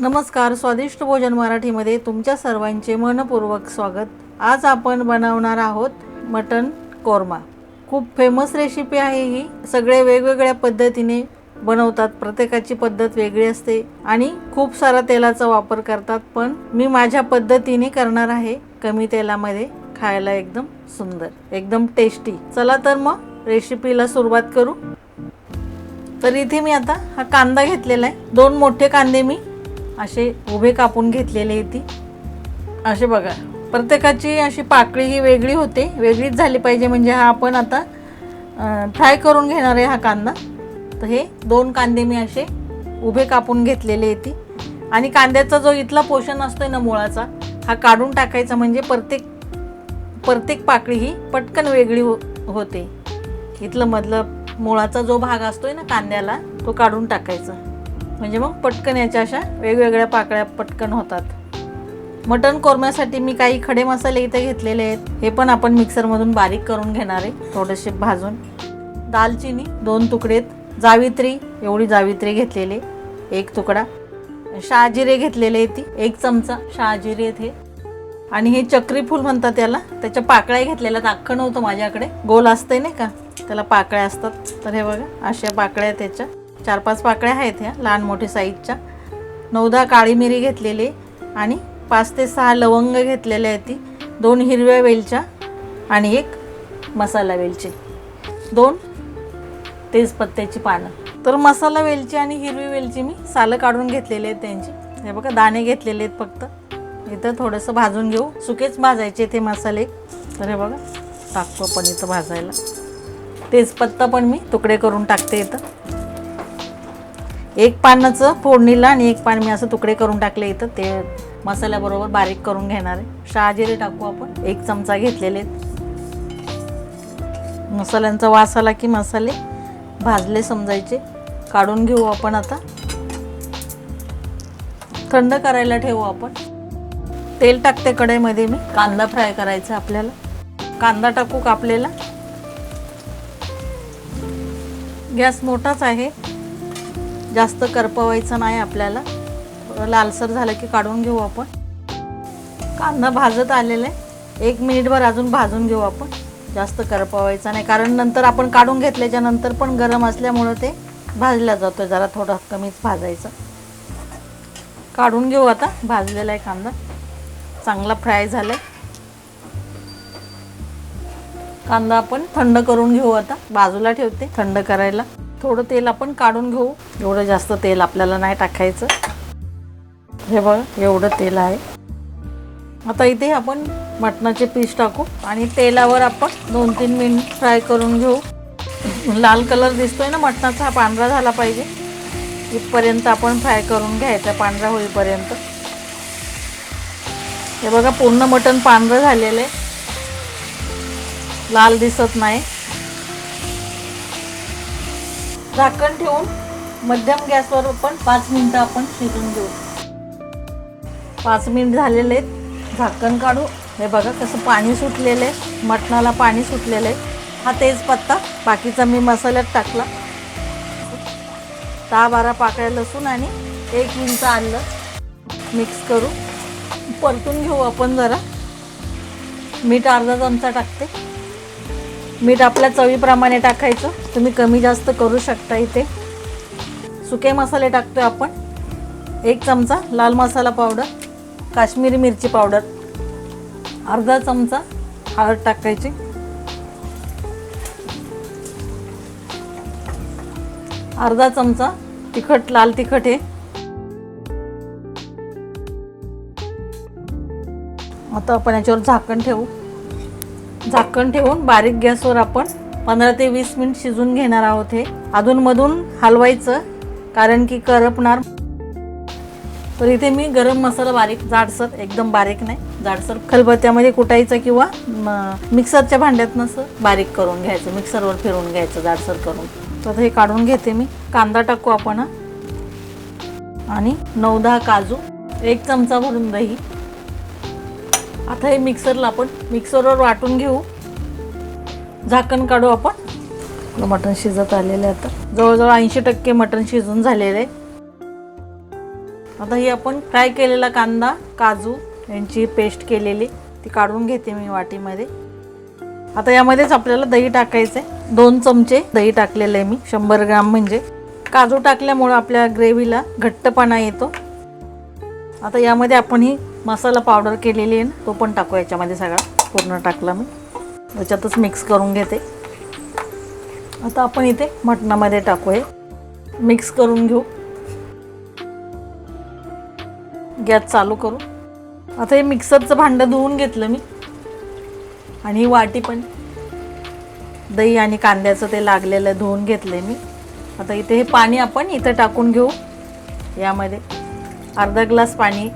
नमस्कार स्वादिष्ट भोजन मराठीमध्ये तुमच्या सर्वांचे मनपूर्वक स्वागत. आज आपण बनवणार आहोत मटन कोरमा. खूप फेमस रेसिपी आहे ही. सगळे वेगवेगळ्या पद्धतीने बनवतात. प्रत्येकाची पद्धत वेगळी असते आणि खूप सारा तेलाचा वापर करतात. पण मी माझ्या पद्धतीने करणार आहे कमी तेलामध्ये खायला एकदम सुंदर एकदम टेस्टी चला तर मग रेसिपीला सुरुवात करू. तर इथे मी आता हा कांदा घेतलेला आहे. दोन मोठे कांदे मी असे उभे कापून घेतलेले आहे असे बघा प्रत्येकाची अशी पाकळी ही वेगळी होते वेगळीच झाली पाहिजे म्हणजे हा आपण आता फ्राय करून घेणार आहे हा कांदा. तर हे दोन कांदे मी असे उभे कापून घेतलेले आहे आणि कांद्याचा जो इथला पोषण असतो आहे ना मुळाचा हा काढून टाकायचा म्हणजे प्रत्येक प्रत्येक पाकळी ही पटकन वेगळी हो होते. इथलं मधलं मुळाचा जो भाग असतो आहे ना कांद्याला तो काढून टाकायचा. म्हणजे मग पटकन याच्या अशा वेगवेगळ्या पाकळ्या पटकन होतात. मटण कोरम्यासाठी मी काही खडे मसाले इथे घेतलेले आहेत. हे पण आपण मिक्सरमधून बारीक करून घेणार आहे थोडेसे भाजून. दालचिनी दोन तुकडेत जावित्री एवढी जावित्री घेतलेली एक तुकडा. शहाजिरे घेतलेले आहेत ती. एक चमचा शहाजिरे आहेत हे. आणि हे चक्रीफूल म्हणतात त्याला त्याच्या पाकळ्या घेतलेल्या दाखण होतं माझ्याकडे. गोल असते नाही का? त्याला पाकळ्या असतात. तर हे बघा अशा पाकळ्या त्याच्या. चार पाच पाकळ्या आहेत ह्या लहान मोठ्या साईजच्या. नऊदहा काळी मिरी घेतलेली आणि पाच ते सहा लवंग घेतलेले आहेत ती. दोन हिरव्या वेलच्या आणि एक मसाला वेलची. दोन तेजपत्त्याची पानं. तर मसाला वेलची आणि हिरवी वेलची मी सालं काढून घेतलेले आहेत त्यांची. हे बघा दाणे घेतलेले आहेत फक्त. इथं थोडंसं भाजून घेऊ. सुकेच भाजायचे ते मसाले. तर हे बघा टाकतो पण इथं भाजायला. तेजपत्ता पण मी तुकडे करून टाकते इथं. एक पानाचं फोडणीला आणि एक पान मी असं तुकडे करून टाकले इथं. ते मसाल्याबरोबर बारीक करून घेणार आहे. शहाजिरे टाकू आपण. एक चमचा घेतलेले आहेत. मसाल्यांचा वास आला की मसाले भाजले समजायचे. काढून घेऊ आपण आता. थंड करायला ठेवू आपण. तेल टाकते कढईमध्ये मी. कांदा फ्राय करायचा आपल्याला. कांदा टाकू कापलेला गॅस मोठाच आहे. जास्त करपवायचं नाही आपल्याला. लालसर झालं की काढून घेऊ आपण. कांदा भाजत आलेला आहे. एक मिनिटभर अजून भाजून घेऊ आपण. जास्त करपवायचा नाही. कारण नंतर आपण काढून घेतल्याच्या नंतर पण गरम असल्यामुळं ते भाजला जातो जरा थोडा कमीच भाजायचं. काढून घेऊ आता. भाजलेला आहे कांदा. चांगला फ्राय झाला कांदा आपण थंड करून घेऊ आता. बाजूला ठेवते थंड करायला. थोडं तेल आपण काढून घेऊ. एवढं जास्त तेल आपल्याला नाही टाकायचं. हे बघ एवढं तेल आहे. आता इथे आपण मटणाचे पीस टाकू आणि तेलावर आपण दोन तीन मिनिट फ्राय करून घेऊ. लाल कलर दिसतोय ना मटणाचा हा पांढरा झाला पाहिजे. इथपर्यंत आपण फ्राय करून घ्यायचा पांढरा होईपर्यंत. हे बघा पूर्ण मटण पांढरं झालेलं आहे. लाल दिसत नाही. झाकण ठेवून मध्यम गॅसवर आपण पाच मिनटं आपण शिजून घेऊ. पाच मिनिट झालेले आहेत. झाकण काढू. हे बघा कसं पाणी सुटलेलं आहे. मटणाला पाणी सुटलेलं आहे. हा तेजपत्ता बाकीचा मी मसाल्यात टाकला. दहा बारा पाकळ्या लसूण आणि एक इंच आलं मिक्स करू. परतून घेऊ आपण जरा. मीठ अर्धा चमचा टाकते. मीठ आपल्या चवीप्रमाणे टाकायचं. तुम्ही कमी जास्त करू शकता इथे. सुके मसाले टाकतोय आपण. एक चमचा लाल मसाला पावडर काश्मीरी मिरची पावडर अर्धा चमचा हळद टाकायची. अर्धा चमचा तिखट लाल तिखट हे. आता आपण याच्यावर झाकण ठेवू. झाकण ठेवून बारीक गॅसवर आपण पंधरा ते वीस मिनिट शिजून घेणार आहोत हे. अधूनमधून हलवायचं कारण की करपणार. तर इथे मी गरम मसाला बारीक जाडसर एकदम बारीक नाही जाडसर खलबत्त्यामध्ये कुटायचं किंवा मिक्सरच्या भांड्यातनं असं बारीक करून घ्यायचं मिक्सरवर फिरून घ्यायचं जाडसर करून. तर हे काढून घेते मी. कांदा टाकू आपण आणि नऊ दहा काजू एक चमचा भरून दही. आता हे मिक्सरला आपण मिक्सरवर वाटून घेऊ. झाकण काढू आपण. आपलं मटण शिजत आलेलं आहे आता. जवळजवळ ऐंशी टक्के मटण शिजून झालेलं आहे. आता ही आपण फ्राय केलेला कांदा काजू यांची पेस्ट केलेली ती काढून घेते मी वाटीमध्ये. आता यामध्येच आपल्याला दही टाकायचं आहे दोन चमचे दही टाकलेलं आहे मी शंभर ग्राम म्हणजे. काजू टाकल्यामुळं आपल्या ग्रेव्हीला घट्टपणा येतो. आता यामध्ये आपण ही मसाला पावडर केलेली आहे ना तो पण टाकू याच्यामध्ये सगळा. पूर्ण टाकला मी. याच्यातच मिक्स करून घेते. आता आपण इथे मटणामध्ये टाकू हे मिक्स करून घेऊ. गॅस चालू करू. आता हे मिक्सरचं भांडं धुवून घेतलं मी. आणि ही वाटी पण. दही आणि कांद्याचं ते लागलेलं धुवून घेतलं मी. आता इथे हे पाणी आपण इथं टाकून घेऊ. यामध्ये. अर्धा ग्लास पाणी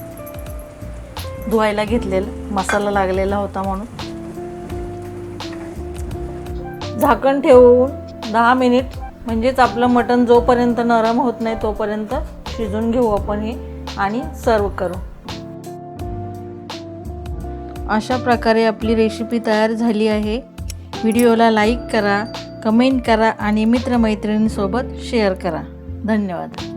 धुवायला घेतलेलं मसाला लागलेला होता म्हणून. झाकण ठेवून दहा मिनिट म्हणजेच आपलं मटण जोपर्यंत नरम होत नाही तोपर्यंत शिजून घेऊ आपण हे आणि सर्व करू. अशा प्रकारे आपली रेसिपी तयार झाली आहे. व्हिडिओला लाईक करा कमेंट करा आणि मित्रमैत्रिणींसोबत शेअर करा. धन्यवाद.